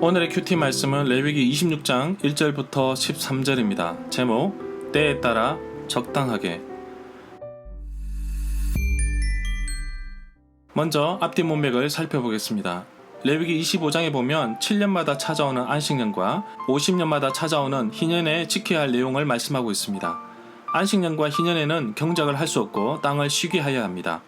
오늘의 큐티 말씀은 레위기 26장 1절부터 13절입니다. 제목 때에 따라 적당하게 먼저 앞뒤 문맥을 살펴보겠습니다. 레위기 25장에 보면 7년마다 찾아오는 안식년과 50년마다 찾아오는 희년에 지켜야 할 내용을 말씀하고 있습니다. 안식년과 희년에는 경작을 할 수 없고 땅을 쉬게 하여야 합니다.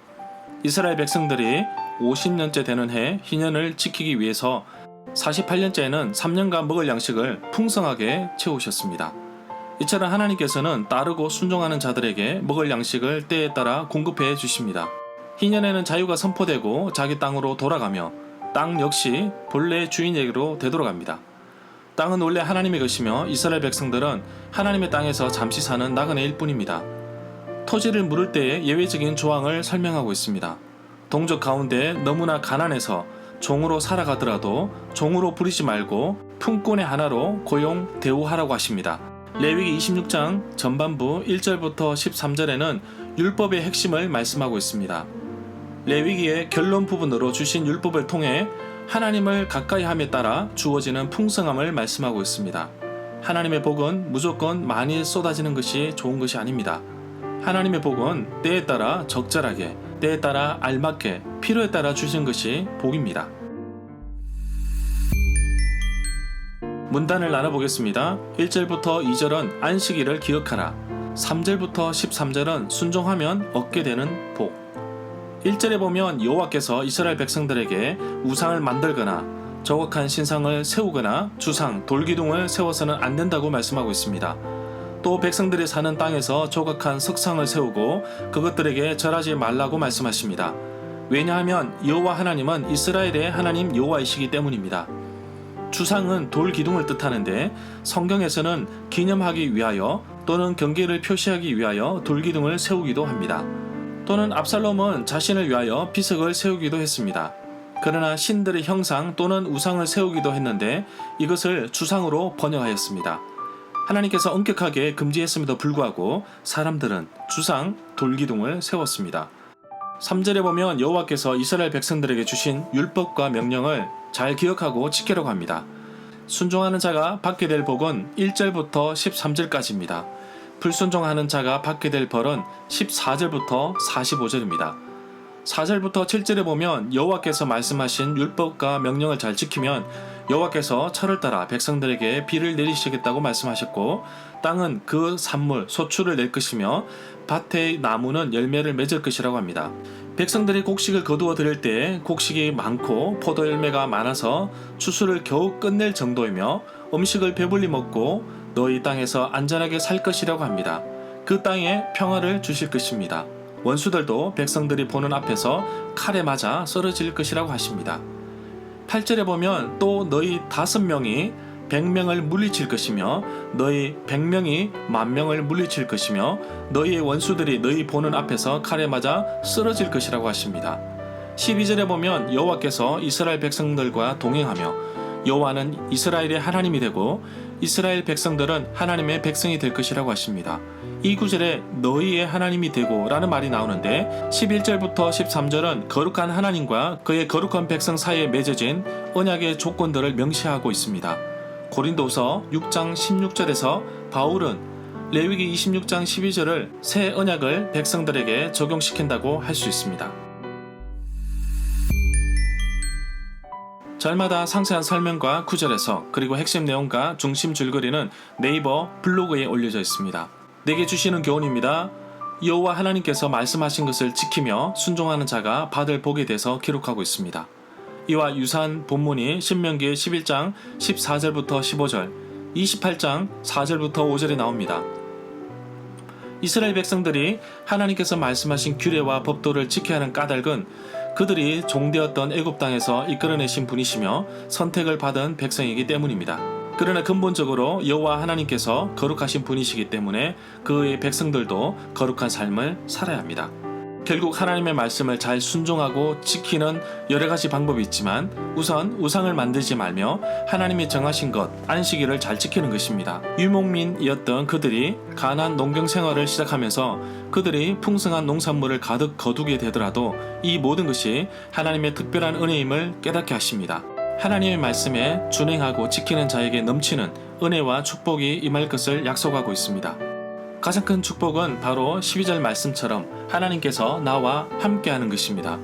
이스라엘 백성들이 50년째 되는 해 희년을 지키기 위해서 48년째에는 3년간 먹을 양식을 풍성하게 채우셨습니다. 이처럼 하나님께서는 따르고 순종하는 자들에게 먹을 양식을 때에 따라 공급해 주십니다. 희년에는 자유가 선포되고 자기 땅으로 돌아가며 땅 역시 본래 주인에게로 되돌아갑니다. 땅은 원래 하나님의 것이며 이스라엘 백성들은 하나님의 땅에서 잠시 사는 나그네일 뿐입니다. 토지를 물을 때의 예외적인 조항을 설명하고 있습니다. 동족 가운데 너무나 가난해서 종으로 살아가더라도 종으로 부리지 말고 품꾼의 하나로 고용 대우하라고 하십니다. 레위기 26장 전반부 1절부터 13절에는 율법의 핵심을 말씀하고 있습니다. 레위기의 결론 부분으로 주신 율법을 통해 하나님을 가까이 함에 따라 주어지는 풍성함을 말씀하고 있습니다. 하나님의 복은 무조건 많이 쏟아지는 것이 좋은 것이 아닙니다. 하나님의 복은 때에 따라 적절하게, 때에 따라 알맞게, 필요에 따라 주신 것이 복입니다. 문단을 나눠보겠습니다. 1절부터 2절은 안식일을 기억하라. 3절부터 13절은 순종하면 얻게 되는 복. 1절에 보면 여호와께서 이스라엘 백성들에게 우상을 만들거나 저곡한 신상을 세우거나 주상, 돌기둥을 세워서는 안 된다고 말씀하고 있습니다. 또 백성들이 사는 땅에서 조각한 석상을 세우고 그것들에게 절하지 말라고 말씀하십니다. 왜냐하면 여호와 하나님은 이스라엘의 하나님 여호와이시기 때문입니다. 주상은 돌 기둥을 뜻하는데 성경에서는 기념하기 위하여 또는 경계를 표시하기 위하여 돌 기둥을 세우기도 합니다. 또는 압살롬은 자신을 위하여 비석을 세우기도 했습니다. 그러나 신들의 형상 또는 우상을 세우기도 했는데 이것을 주상으로 번역하였습니다. 하나님께서 엄격하게 금지했음에도 불구하고 사람들은 주상 돌기둥을 세웠습니다. 3절에 보면 여호와께서 이스라엘 백성들에게 주신 율법과 명령을 잘 기억하고 지키려고 합니다. 순종하는 자가 받게 될 복은 1절부터 13절까지입니다. 불순종하는 자가 받게 될 벌은 14절부터 45절입니다. 4절부터 7절에 보면 여호와께서 말씀하신 율법과 명령을 잘 지키면 여호와께서 철을 따라 백성들에게 비를 내리시겠다고 말씀하셨고 땅은 그 산물 소출을 낼 것이며 밭의 나무는 열매를 맺을 것이라고 합니다. 백성들이 곡식을 거두어 들일 때 곡식이 많고 포도 열매가 많아서 추수를 겨우 끝낼 정도이며 음식을 배불리 먹고 너희 땅에서 안전하게 살 것이라고 합니다. 그 땅에 평화를 주실 것입니다. 원수들도 백성들이 보는 앞에서 칼에 맞아 쓰러질 것이라고 하십니다. 8절에 보면 또 너희 다섯 명이 백명을 물리칠 것이며 너희 백명이 만명을 물리칠 것이며 너희의 원수들이 너희 보는 앞에서 칼에 맞아 쓰러질 것이라고 하십니다. 12절에 보면 여호와께서 이스라엘 백성들과 동행하며 여호와는 이스라엘의 하나님이 되고 이스라엘 백성들은 하나님의 백성이 될 것이라고 하십니다. 이 구절에 너희의 하나님이 되고 라는 말이 나오는데 11절부터 13절은 거룩한 하나님과 그의 거룩한 백성 사이에 맺어진 언약의 조건들을 명시하고 있습니다. 고린도서 6장 16절에서 바울은 레위기 26장 12절을 새 언약을 백성들에게 적용시킨다고 할 수 있습니다. 절마다 상세한 설명과 구절에서 그리고 핵심 내용과 중심 줄거리는 네이버 블로그에 올려져 있습니다. 내게 주시는 교훈입니다. 여호와 하나님께서 말씀하신 것을 지키며 순종하는 자가 받을 복에 대해서 기록하고 있습니다. 이와 유사한 본문이 신명기 11장 14절부터 15절, 28장 4절부터 5절에 나옵니다. 이스라엘 백성들이 하나님께서 말씀하신 규례와 법도를 지켜야 하는 까닭은 그들이 종되었던 애굽 땅에서 이끌어내신 분이시며 선택을 받은 백성이기 때문입니다. 그러나 근본적으로 여호와 하나님께서 거룩하신 분이시기 때문에 그의 백성들도 거룩한 삶을 살아야 합니다. 결국 하나님의 말씀을 잘 순종하고 지키는 여러 가지 방법이 있지만 우선 우상을 만들지 말며 하나님이 정하신 것 안식일을 잘 지키는 것입니다. 유목민이었던 그들이 가난 농경 생활을 시작하면서 그들이 풍성한 농산물을 가득 거두게 되더라도 이 모든 것이 하나님의 특별한 은혜임을 깨닫게 하십니다. 하나님의 말씀에 준행하고 지키는 자에게 넘치는 은혜와 축복이 임할 것을 약속하고 있습니다. 가장 큰 축복은 바로 12절 말씀처럼 하나님께서 나와 함께하는 것입니다.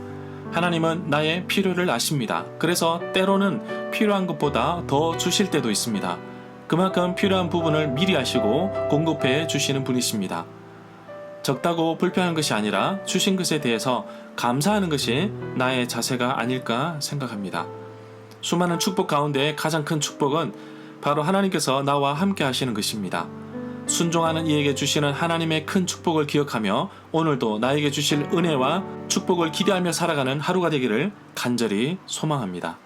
하나님은 나의 필요를 아십니다. 그래서 때로는 필요한 것보다 더 주실 때도 있습니다. 그만큼 필요한 부분을 미리 아시고 공급해 주시는 분이십니다. 적다고 불편한 것이 아니라 주신 것에 대해서 감사하는 것이 나의 자세가 아닐까 생각합니다. 수많은 축복 가운데 가장 큰 축복은 바로 하나님께서 나와 함께 하시는 것입니다. 순종하는 이에게 주시는 하나님의 큰 축복을 기억하며 오늘도 나에게 주실 은혜와 축복을 기대하며 살아가는 하루가 되기를 간절히 소망합니다.